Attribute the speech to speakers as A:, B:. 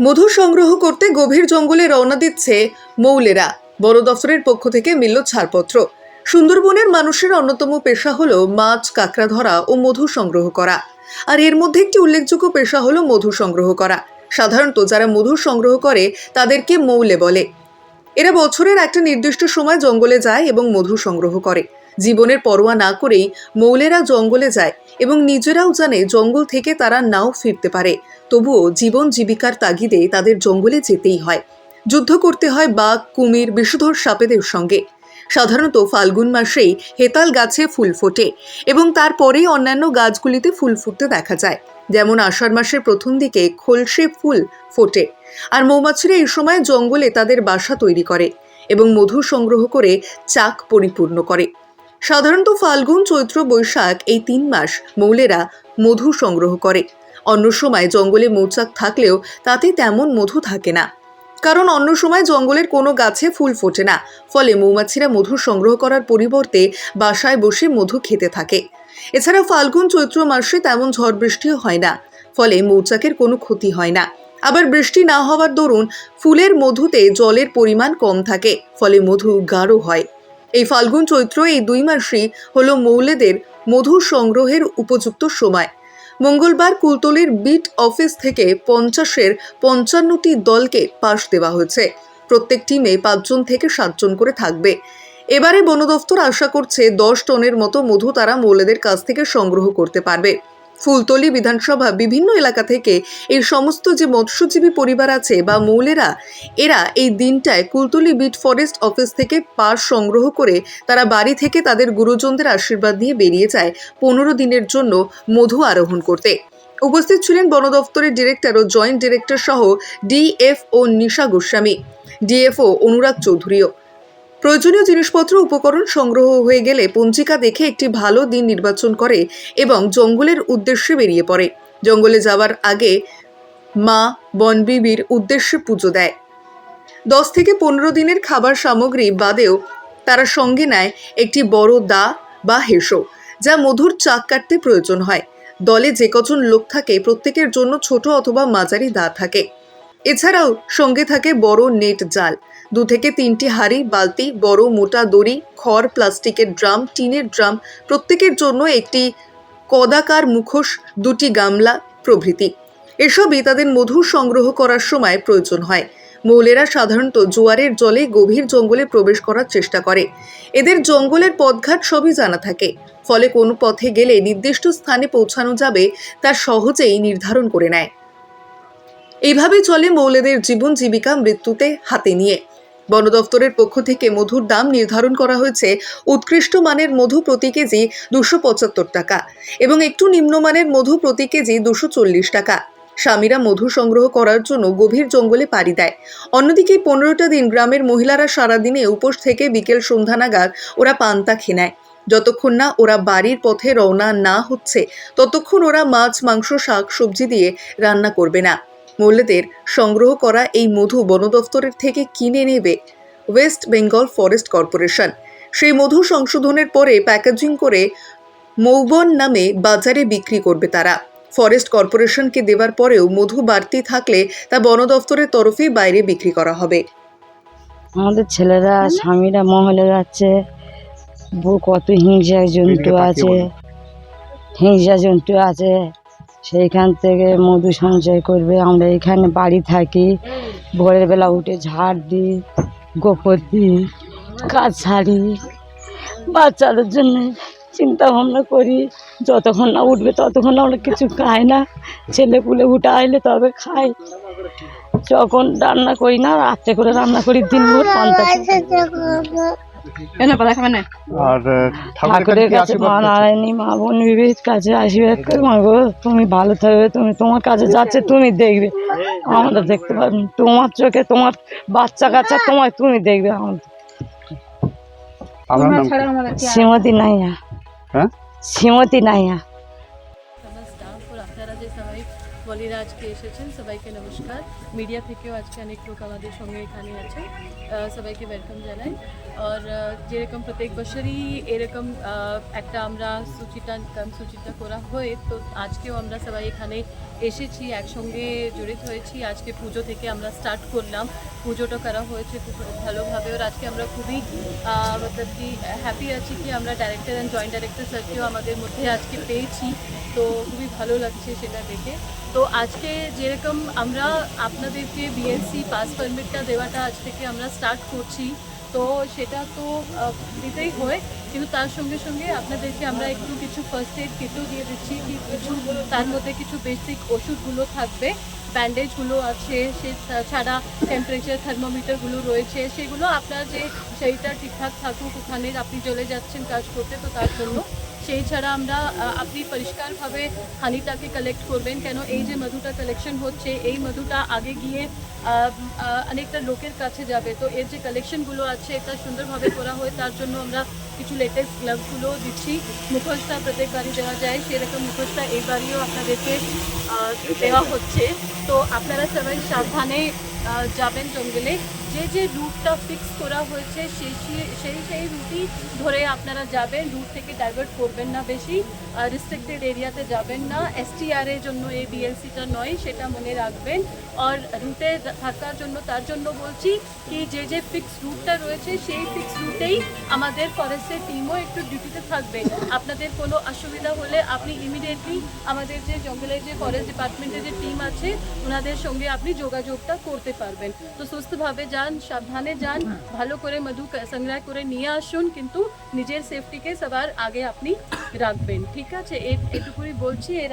A: মধু সংগ্রহ করতে গভীর জঙ্গলে রওনা দিচ্ছে মৌলেরা। বন দফতরের পক্ষ থেকে মিলল ছাড়পত্র। সুন্দরবনের মানুষের অন্যতম পেশা হলো মাছ কাঁকড়া ধরা ও মধু সংগ্রহ করা। আর এর মধ্যে একটি উল্লেখযোগ্য পেশা হলো মধু সংগ্রহ করা। সাধারণত যারা মধু সংগ্রহ করে, তাদেরকে মৌলে বলে। এরা বছরের একটা নির্দিষ্ট সময় জঙ্গলে যায় এবং মধু সংগ্রহ করে। জীবনের পরোয়া না করেই মৌলেরা জঙ্গলে যায় এবং নিজেরাও জানে জঙ্গল থেকে তারা নাও ফিরতে পারে। তবুও জীবন জীবিকার তাগিদে তাদের জঙ্গলে যেতেই হয়। যুদ্ধ করতে হয় বাঘ, কুমির, বিষধর সাপেদের সঙ্গে। সাধারণত ফাল্গুন মাসেই হেতাল গাছে ফুল ফোটে এবং তারপরেই অন্যান্য গাছগুলিতে ফুল ফুটতে দেখা যায়। যেমন আষাঢ় মাসের প্রথম দিকে খোলসে ফুল ফোটে আর মৌমাছিরা এই সময় জঙ্গলে তাদের বাসা তৈরি করে এবং মধু সংগ্রহ করে চাক পরিপূর্ণ করে। সাধারণত ফাল্গুন, চৈত্র, বৈশাখ এই তিন মাস মৌলেরা মধু সংগ্রহ করে। অন্য সময় জঙ্গলে মৌচাক থাকলেও তাতে তেমন মধু থাকে না। কারণ অন্য সময় জঙ্গলের কোনো গাছে ফুল ফোটে না। ফলে মৌমাছিরা মধু সংগ্রহ করার পরিবর্তে বাসায় বসে মধু খেতে থাকে। এছাড়া ফাল্গুন, চৈত্র মাসে তেমন ঝড় বৃষ্টিও হয় না। ফলে মৌচাকের কোনো ক্ষতি হয় না। আবার বৃষ্টি না হওয়ার দরুন ফুলের মধুতে জলের পরিমাণ কম থাকে। ফলে মধু গাঢ় হয়। এই ফাল্গুন চৈত্র এই দুই মাসই হলো মৌলেদের মধু সংগ্রহের উপযুক্ত সময়। মঙ্গলবার কুলতলির বিট অফিস থেকে পঞ্চাশের পঞ্চান্নটি দলকে পাশ দেওয়া হয়েছে। প্রত্যেক টিমে পাঁচজন থেকে সাতজন করে থাকবে। এবারে বন দফতর আশা করছে দশ টনের মতো মধু তারা মৌলেদের কাছ থেকে সংগ্রহ করতে পারবে। ফুলতলি বিধানসভা বিভিন্ন এলাকা থেকে এই সমস্ত যে মৎস্যজীবী পরিবার আছে বা মৌলেরা, এরা এই দিনটায় কুলতলি বিট ফরেস্ট অফিস থেকে পাস সংগ্রহ করে তারা বাড়ি থেকে তাদের গুরুজনদের আশীর্বাদ নিয়ে বেরিয়ে যায় পনেরো দিনের জন্য মধু আরোহণ করতে। উপস্থিত ছিলেন বন দফতরের ডিরেক্টর ও জয়েন্ট ডিরেক্টর সহ ডিএফও নিশা গোস্বামী, ডিএফও অনুরাগ চৌধুরীও। প্রয়োজনীয় জিনিসপত্র উপকরণ সংগ্রহ হয়ে গেলে পঞ্জিকা দেখে একটি ভালো দিন নির্বাচন করে এবং জঙ্গলের উদ্দেশ্যে বেরিয়ে পড়ে। জঙ্গলে যাওয়ার আগে মা বনবিবির উদ্দেশ্যে পুজো দেয়। দশ থেকে পনেরো দিনের খাবার সামগ্রী বাদেও তারা সঙ্গে নেয় একটি বড় দা বা হেসো, যা মধুর চাক কাটতে প্রয়োজন হয়। দলে যে কজন লোক থাকে, প্রত্যেকের জন্য ছোট অথবা মাঝারি দা থাকে। এছাড়াও সঙ্গে থাকে বড় নেট জাল। দু থেকে তিনটি হাঁড়ি, বালতি, বড় মোটা দড়ি, খড়, প্লাস্টিকের ড্রাম, টিনের ড্রাম, প্রত্যেকের জন্য একটি কদাকার মুখোশ, দুটি গামলা প্রভৃতি। এসবই তাদের মধু সংগ্রহ করার সময় প্রয়োজন হয়। মৌলেরা সাধারণত জোয়ারের জলে গভীর জঙ্গলে প্রবেশ করার চেষ্টা করে। এদের জঙ্গলের পথঘাট সবই জানা থাকে। ফলে কোনো পথে গেলে নির্দিষ্ট স্থানে পৌঁছানো যাবে তা সহজেই নির্ধারণ করে নেয়। এইভাবেই চলে মৌলেদের জীবন জীবিকা মৃত্যুতে হাতে নিয়ে। বন দফতরের পক্ষ থেকে মধুর দাম নির্ধারণ করা হয়েছে উৎকৃষ্ট মানের মধু প্রতি কেজি দুশো পঁচাত্তর টাকা এবং একটু নিম্নমানের মধু প্রতি কেজি দুশো চল্লিশ টাকা। স্বামীরা মধু সংগ্রহ করার জন্য গভীর জঙ্গলে পাড়ি দেয়। অন্যদিকে পনেরোটা দিন গ্রামের মহিলারা সারাদিনে উপোস থেকে বিকেল সন্ধ্যা নাগাদ ওরা পান্তা খেয়ে নেয়। যতক্ষণ না ওরা বাড়ির পথে রওনা না হচ্ছে, ততক্ষণ ওরা মাছ, মাংস, শাক, সবজি দিয়ে রান্না করবে না। মৌলেদের সংগ্রহ করা এই মধু বন দফতরের থেকে কিনে নেবে ওয়েস্ট বেঙ্গল ফরেস্ট কর্পোরেশন। সেই মধু সংশোধনের পরে প্যাকেজিং করে মৌবন নামে বাজারে বিক্রি করবে তারা। ফরেস্ট কর্পোরেশনকে দেওয়ার পরেও মধু বাড়তি থাকলে তা বন দফতরের তরফে বাইরে বিক্রি করা হবে।
B: আমাদের ছেলেরা স্বামীরা মহলে যাচ্ছে। কত হিংসা জন্তু আছে। হিংসা জন্তু আছে। সেইখান থেকে মধু সঞ্চয় করবে। আমরা এখানে বাড়ি থাকি। ভোরের বেলা উঠে ঝাড় দিই, গোবর দিই, কাজ ছাড়ি বাচ্চাদের জন্য চিন্তা ভাবনা করি। যতক্ষণ না উঠবে ততক্ষণ আমরা কিছু খাই না। ছেলে পুলে উঠে আইলে তবে খাই যখন রান্না করি না, রাত্রে করে রান্না করি দিন ভোর পান্তা
C: কেন কথা খাবে না।
D: আর
B: ঠাকুরের কাছে মা নারায়ণী মা বোন বিবির কাছে আশীর্বাদ করে। মা গো তুমি ভালো থাকবে তুমি তোমার কাছে যাচ্ছে তুমি দেখবে। আমরা দেখতে পারব না। তোমার চোখে তোমার বাচ্চা কাচ্চা তোমার তুমি দেখবে? আমাদের। শ্রীমতী নাইয়া।
D: হ্যাঁ?
B: শ্রীমতী নাইয়া।
C: বলিরা আজকে এসেছেন, সবাইকে নমস্কার। মিডিয়া থেকেও আজকে অনেক লোক আমাদের সঙ্গে এখানে আছেন সবাইকে ওয়েলকাম জানাই। আর যেরকম প্রত্যেক বছরই এরকম একটা আমরা সূচিটা কর্মসূচিটা করা হয়, তো আজকেও আমরা সবাই এখানে এসেছি, একসঙ্গে জড়িত হয়েছি। আজকে পুজো থেকে আমরা স্টার্ট করলাম। পুজোটা করা হয়েছে খুব ভালোভাবে আর আজকে আমরা খুবই মতলব কি হ্যাপি আছি কি, আমরা ডাইরেক্টর অ্যান্ড জয়েন্ট ডাইরেক্টর স্যারকেও আমাদের মধ্যে আজকে পেয়েছি। তো খুবই ভালো লাগছে সেটা দেখে। তো আজকে যেরকম আমরা আপনাদেরকে বিএসসি পাস পারমিটটা দেওয়াটা আজ থেকে আমরা স্টার্ট করছি। তো সেটা তো দিতেই হয়। কিন্তু তার সঙ্গে সঙ্গে আপনাদেরকে আমরা একটু কিছু ফার্স্ট এড কিটও দিয়ে দিচ্ছি। কি কিছু, তার মধ্যে কিছু বেসিক ওষুধগুলো থাকবে। ব্যান্ডেজগুলো আছে, সে ছাড়া টেম্পারেচার থার্মোমিটারগুলো রয়েছে। সেগুলো আপনার যে শরীরটা ঠিকঠাক থাকুক, ওখানে আপনি চলে যাচ্ছেন কাজ করতে, তো তার জন্য সেই ছাড়া আমরা আপনি পরিষ্কারভাবে হানিটাকে কালেক্ট করবেন। কেন এই যে মধুটা কালেকশন হচ্ছে, এই মধুটা আগে গিয়ে অনেকটা লোকের কাছে যাবে। তো এর যে কালেকশনগুলো আছে, এটা সুন্দরভাবে করা হয়, তার জন্য আমরা কিছু লেটেস্ট গ্লাভসগুলো দিচ্ছি। মুখোশটা প্রত্যেকবারই দেওয়া যায়, সেরকম মুখোশটা এইবারইও আপনাদেরকে দেওয়া হচ্ছে। তো আপনারা সবাই সাবধানে যাবেন জঙ্গলে। যে যে রুটটা ফিক্স করা হয়েছে সেই সেই- সেই রুটই ধরে আপনারা যাবেন। রুট থেকে ডাইভার্ট করবেন না বেশি। রিস্ট্রিক্টেড এরিয়াতে যাবেন না। এসটিআর এর জন্য, এই বিএলসিটা নয়, সেটা মনে রাখবেন। আর রুটে থাকার জন্য, তার জন্য বলছি কি, যে যে ফিক্স রুটটা রয়েছে, সেই ফিক্স রুটেই আমাদের ফরেস্টের টিমও একটু ডিউটিতে থাকবে। আপনাদের কোনো অসুবিধা হলে আপনি ইমিডিয়েটলি আমাদের যে জঙ্গলের যে ফরেস্ট ডিপার্টমেন্টের যে টিম আছে, ওনাদের সঙ্গে আপনি যোগাযোগটা করতে পারবেন। তো সুস্থভাবে যান, সাবধানে যান, ভালো করে মধু ক- সংগ্রহ করে নিয়ে আসুন, কিন্তু নিজের সেফটিকে সবার আগে আপনি রাখবেন। ঠিক আছে? এ- এটুকুই বলছি। এর